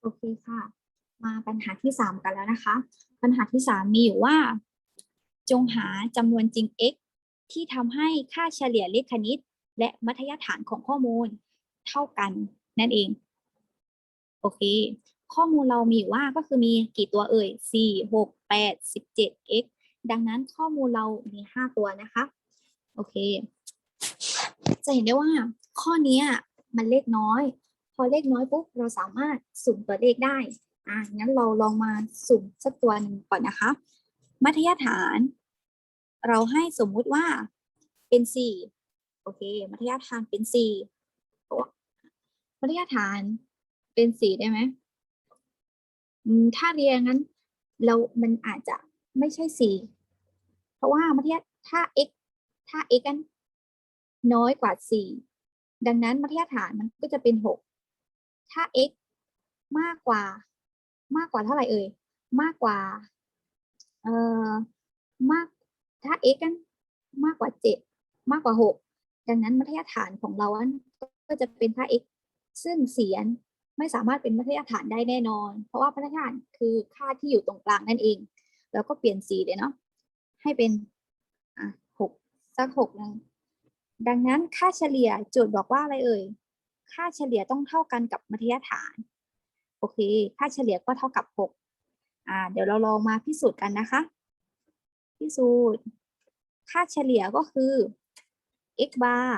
โอเคค่ะ มาปัญหาที่สามกันแล้วนะคะ ปัญหาที่สามมีอยู่ว่า จงหาจำนวนจริง x ที่ทำให้ค่าเฉลี่ยเลขคณิต และมัธยฐานของข้อมูลเท่ากันนั่นเอง โอเค ข้อมูลเรามีอยู่ว่าก็คือมีกี่ตัวเอ่ย 4 6 8 17 x ดังนั้นข้อมูลเรามี 5 ตัวนะคะ โอเค จะเห็นได้ว่าข้อนี้มันเลขน้อย พอเลขน้อยปุ๊บเราสามารถสุ่มตัวเลขได้อะงั้นเราลองมาสุ่มสักตัวหนึ่งก่อนนะคะ มัธยฐาน เราให้สมมุติว่าเป็นสี่โอเค มัธยฐานเป็นสี่มัธยฐานเป็นสี่ได้ไหมถ้าเรียงนั้น เรา มันอาจจะไม่ใช่สี่เพราะว่ามัธยถ้า x ถ้า x กันน้อยกว่าสี่ดังนั้นมัธยฐานมันก็จะเป็นหก ถ้า x มากกว่า มากกว่าเท่าไหร่เอ่ย มากกว่า เอ่อ มาก ถ้า x กันมากกว่าเจ็ดมากกว่าหกดังนั้นมัธยฐานของเราอันก็จะเป็นค่า x ซึ่งเสียนไม่สามารถเป็นมัธยฐานได้แน่นอน เพราะว่ามัธยฐานคือค่าที่อยู่ตรงกลางนั่นเอง แล้วก็เปลี่ยนสีเลยเนาะ ให้เป็น อะหกสักหกนึงดังนั้นค่าเฉลี่ยโจทย์บอกว่าอะไรเอ่ย ค่าเฉลี่ยต้องเท่ากันกับมัธยฐาน โอเค ค่าเฉลี่ยก็เท่ากับหกอ่า เดี๋ยวเราลองมาพิสูจน์กันนะคะ พิสูจน์ ค่าเฉลี่ยก็คือ x bar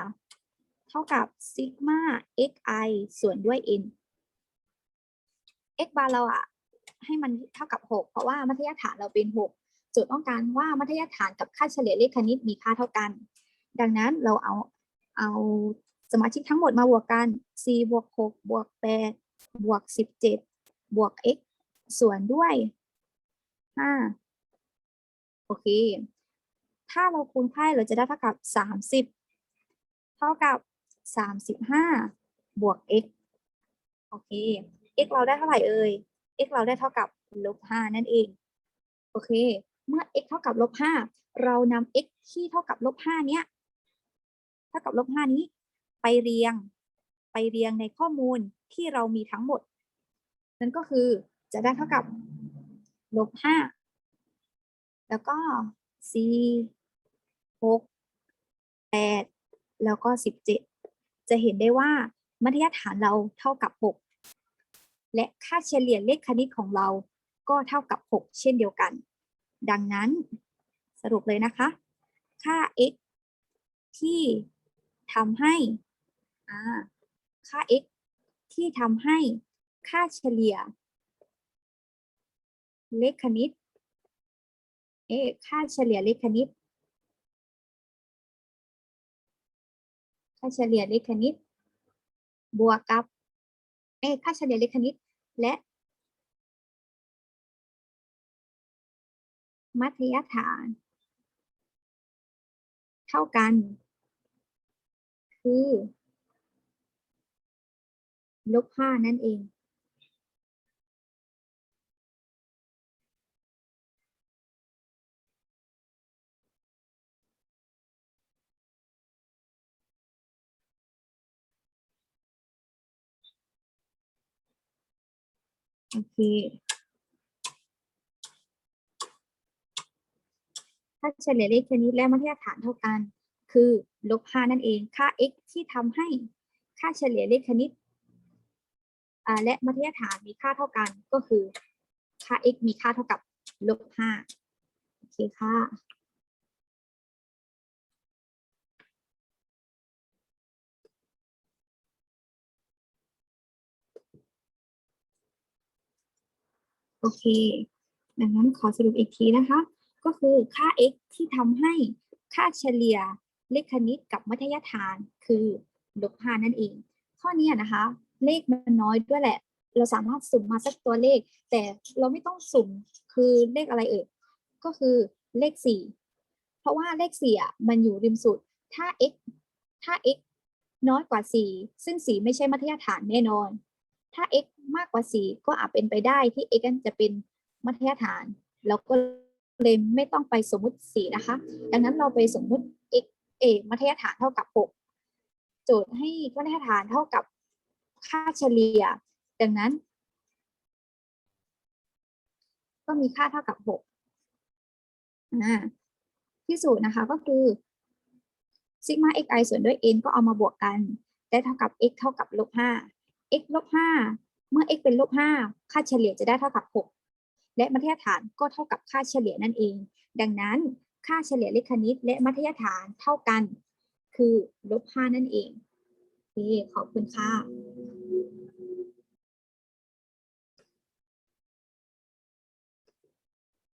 เท่ากับซิกมา xi ส่วนด้วย n x bar เราอะให้มันเท่ากับ 6 เพราะว่ามัธยฐานเราเป็น 6จทย์ต้องการว่ามัธยฐานกับค่าเฉลี่ยเลขคณิตมีค่าเท่ากัน ดังนั้นเราเอาเอา สมาชิกทั้งหมดมาบวกกัน c บวก6บวก8บวก17 บวก x ส่วนด้วย 5 โอเค ถ้าเราคูณไพ่เราจะได้เท่ากับ 30 เท่ากับ 35 บวก x โอเค x เราได้เท่าไหร่เอ่ย x เราได้เท่ากับลบ 5 นั่นเอง โอเค เมื่อ x เท่ากับลบ 5 เรานำ x ที่เท่ากับลบ 5 เนี้ย เท่ากับลบ 5 นี้ ไปเรียง ไปเรียงในข้อมูลที่เรามีทั้งหมด นั่นก็คือจะได้เท่ากับลบ5แล้วก็ c 6 8แล้วก็17จะเห็นได้ว่ามัธยฐานเราเท่ากับ6และค่าเฉลี่ยเลขคณิตของเราก็เท่ากับ6เช่นเดียวกัน ดังนั้นสรุปเลยนะคะ ค่า x ที่ทำให้ ค่า x ที่ทำให้ค่าเฉลี่ย เลขคณิต เอค่าเฉลี่ยเลขคณิต ค่าเฉลี่ยเลขคณิต บวกกับ เอค่าเฉลี่ยเลขคณิต และ มัธยฐาน เท่ากัน คือ ลบห้านั่นเอง โอเคค่าเฉลี่ยเลขคณิตและมัธยฐานเท่ากัน คือลบ5นั่นเอง ค่า x ที่ทำให้ค่าเฉลี่ยเลขคณิต และมัธยฐานมีค่าเท่ากันก็คือค่า x มีค่าเท่ากับลบ5โอเคค่ะโอเค ดังนั้นขอสรุปอีกทีนะคะ ก็คือค่า x ที่ทำให้ค่าเฉลี่ยเลขคณิตกับมัธยฐานคือลบ5นั่นเอง ข้อนี้นะคะ เลขมันน้อยด้วยแหละ เราสามารถสุ่มมาสักตัวเลข แต่เราไม่ต้องสุ่มคือเลขอะไรเอ่ยก็คือเลข4เพราะว่าเลข4อะมันอยู่ริมสุด ถ้า x ถ้า x น้อยกว่า4ซึ่ง4ไม่ใช่มัธยฐานแน่นอน ถ้า x มากกว่า4ก็อาจเป็นไปได้ที่ x จะเป็นมัธยฐานแล้วก็เลยไม่ต้องไปสมมติ4นะคะ ดังนั้นเราไปสมมุติ x เอมัธยฐานเท่ากับ6โจทย์ให้มัธยฐานเท่ากับ ค่าเฉลี่ย ดังนั้น ก็มีค่าเท่ากับหกอ่าที่สูตรนะคะก็คือซิกมา xi ส่วนด้วย n ก็เอามาบวกกัน ได้เท่ากับ x เท่ากับลบห้า x ลบห้าเมื่อ x เป็นลบห้าค่าเฉลี่ยจะได้เท่ากับหกและมัธยฐานก็เท่ากับค่าเฉลี่ยนั่นเอง ดังนั้นค่าเฉลี่ยเลขคณิต และมัธยฐานเท่ากัน คือลบห้านั่นเองโอเคขอบคุณค่ะ